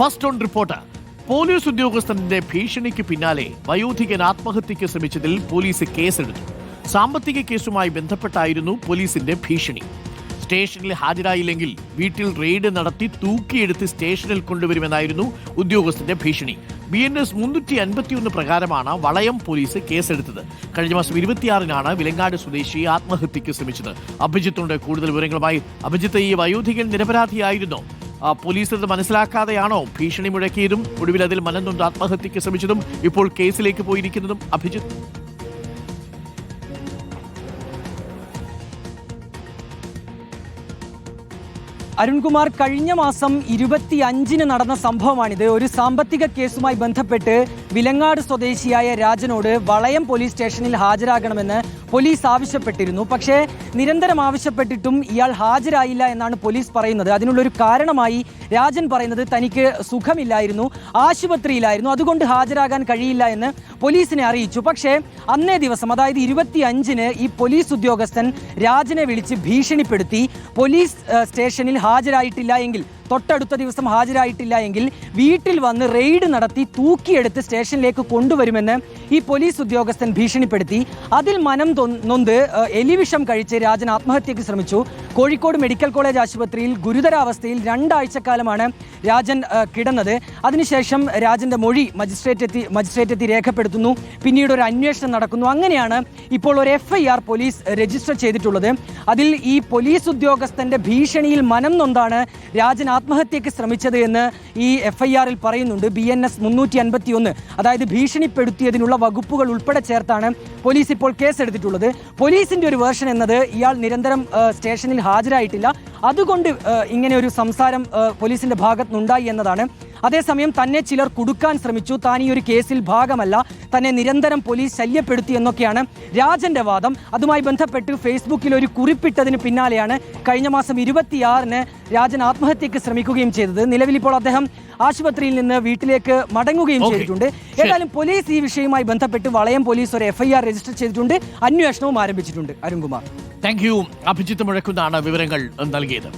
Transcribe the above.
First on report. Police ഉദ്യോഗസ്ഥന്റെ ഭീഷണിക്ക് പിന്നാലെ വയോധികൻ ആത്മഹത്യയ്ക്ക് ശ്രമിച്ചതിൽ പോലീസ് കേസെടുത്തു. സാമ്പത്തിക കേസുമായി ബന്ധപ്പെട്ടായിരുന്നു പോലീസിന്റെ ഭീഷണി. സ്റ്റേഷനിൽ ഹാജരായില്ലെങ്കിൽ വീട്ടിൽ റെയ്ഡ് നടത്തി തൂക്കിയെടുത്ത് സ്റ്റേഷനിൽ കൊണ്ടുവരുമെന്നായിരുന്നു ഉദ്യോഗസ്ഥന്റെ ഭീഷണി. ബി എൻ എസ് മുന്നൂറ്റി അൻപത്തിയൊന്ന് പ്രകാരമാണ് വളയം പോലീസ് കേസെടുത്തത്. കഴിഞ്ഞ മാസം ഇരുപത്തിയാറിനാണ് വിലങ്ങാട് സ്വദേശി ആത്മഹത്യയ്ക്ക് ശ്രമിച്ചത്. അഭിജിത്തുണ്ട്. കൂടുതൽ വിവരങ്ങളുമായി അഭിജിത്ത് ഈ വയോധികൻ നിരപരാധിയായിരുന്നോ. പോലീസ് ഇത് മനസ്സിലാക്കാതെയാണോ? ഭീഷണി മുഴക്കിയതും ഒടുവിൽ അതിൽ മനംനൊന്ത് ആത്മഹത്യയ്ക്ക് ശ്രമിച്ചതും ഇപ്പോൾ കേസിലേക്ക് പോയിരിക്കുന്നതും അഭിജിത്ത്? അരുൺകുമാർ കഴിഞ്ഞ മാസം ഇരുപത്തി അഞ്ചിന് നടന്ന സംഭവമാണിത്. ഒരു സാമ്പത്തിക കേസുമായി ബന്ധപ്പെട്ട് വിലങ്ങാട് സ്വദേശിയായ രാജനോട് വളയം പോലീസ് സ്റ്റേഷനിൽ ഹാജരാകണമെന്ന് പോലീസ് ആവശ്യപ്പെട്ടിരുന്നു. പക്ഷേ നിരന്തരം ആവശ്യപ്പെട്ടിട്ടും ഇയാൾ ഹാജരായില്ല എന്നാണ് പോലീസ് പറയുന്നത്. അതിനുള്ളൊരു കാരണമായി രാജൻ പറയുന്നത് തനിക്ക് സുഖമില്ലായിരുന്നു ആശുപത്രിയിലായിരുന്നു അതുകൊണ്ട് ഹാജരാകാൻ കഴിയില്ല എന്ന് പോലീസിനെ അറിയിച്ചു. പക്ഷേ അന്നേ ദിവസം അതായത് ഇരുപത്തി അഞ്ചിന് ഈ പോലീസ് ഉദ്യോഗസ്ഥൻ രാജനെ വിളിച്ച് ഭീഷണിപ്പെടുത്തി പോലീസ് സ്റ്റേഷനിൽ ഹാജരായിട്ടില്ല എങ്കിൽ തൊട്ടടുത്ത ദിവസം ഹാജരായിട്ടില്ല എങ്കിൽ വീട്ടിൽ വന്ന് റെയ്ഡ് നടത്തി തൂക്കിയെടുത്ത് സ്റ്റേഷനിലേക്ക് കൊണ്ടുവരുമെന്ന് ഈ പോലീസ് ഉദ്യോഗസ്ഥൻ ഭീഷണിപ്പെടുത്തി. അതിൽ മനം നൊന്ത് എലിവിഷം കഴിച്ച് രാജൻ ആത്മഹത്യയ്ക്ക് ശ്രമിച്ചു. കോഴിക്കോട് മെഡിക്കൽ കോളേജ് ആശുപത്രിയിൽ ഗുരുതരാവസ്ഥയിൽ രണ്ടാഴ്ചക്കാലമാണ് രാജൻ കിടന്നത്. അതിനുശേഷം രാജന്റെ മൊഴി മജിസ്ട്രേറ്റ് എത്തി മജിസ്ട്രേറ്റ് എത്തി രേഖപ്പെടുത്തുന്നു. പിന്നീട് ഒരു അന്വേഷണം നടക്കുന്നു. അങ്ങനെയാണ് ഇപ്പോൾ ഒരു F I R police register ചെയ്തിട്ടുള്ളത്. അതിൽ ഈ പോലീസ് ഉദ്യോഗസ്ഥന്റെ ഭീഷണിയിൽ മനം നൊന്താണ് രാജൻ ആത്മഹത്യയ്ക്ക് ശ്രമിച്ചത് എന്ന് ഈ എഫ് ഐ ആറിൽ പറയുന്നുണ്ട്. ബി എൻ എസ് മുന്നൂറ്റി അൻപത്തി ഒന്ന് അതായത് ഭീഷണിപ്പെടുത്തിയതിനുള്ള വകുപ്പുകൾ ഉൾപ്പെടെ ചേർത്താണ് പോലീസ് ഇപ്പോൾ കേസെടുത്തിട്ടുള്ളത്. പോലീസിന്റെ ഒരു വേർഷൻ എന്നത് ഇയാൾ നിരന്തരം ആ, സ്റ്റേഷനിൽ ഹാജരായിട്ടില്ല. അതുകൊണ്ട് ഇങ്ങനെ ഒരു സംസാരം പോലീസിന്റെ ഭാഗത്തുനിന്നുണ്ടായി എന്നതാണ്. അതേസമയം തന്നെ ചിലർ കുടുക്കാൻ ശ്രമിച്ചു. താൻ ഈ ഒരു കേസിൽ ഭാഗമല്ല. തന്നെ നിരന്തരം പോലീസ് ശല്യപ്പെടുത്തി എന്നൊക്കെയാണ് രാജന്റെ വാദം. അതുമായി ബന്ധപ്പെട്ട് ഫേസ്ബുക്കിൽ ഒരു കുറിപ്പിട്ടതിന് പിന്നാലെയാണ് കഴിഞ്ഞ മാസം ഇരുപത്തിയാറിന് രാജൻ ആത്മഹത്യക്ക് ശ്രമിക്കുകയും ചെയ്തത്. നിലവിൽ ഇപ്പോൾ അദ്ദേഹം ആശുപത്രിയിൽ നിന്ന് വീട്ടിലേക്ക് മടങ്ങുകയും ചെയ്തിട്ടുണ്ട്. ഏതായാലും പോലീസ് ഈ വിഷയവുമായി ബന്ധപ്പെട്ട് വളയം പോലീസ് ഒരു എഫ്ഐആർ രജിസ്റ്റർ ചെയ്തിട്ടുണ്ട്. അന്വേഷണവും ആരംഭിച്ചിട്ടുണ്ട്. അരുൺകുമാർ. താങ്ക് യു അഭിജിത്ത് മുഴക്കുന്നാണ് വിവരങ്ങൾ നൽകിയത്.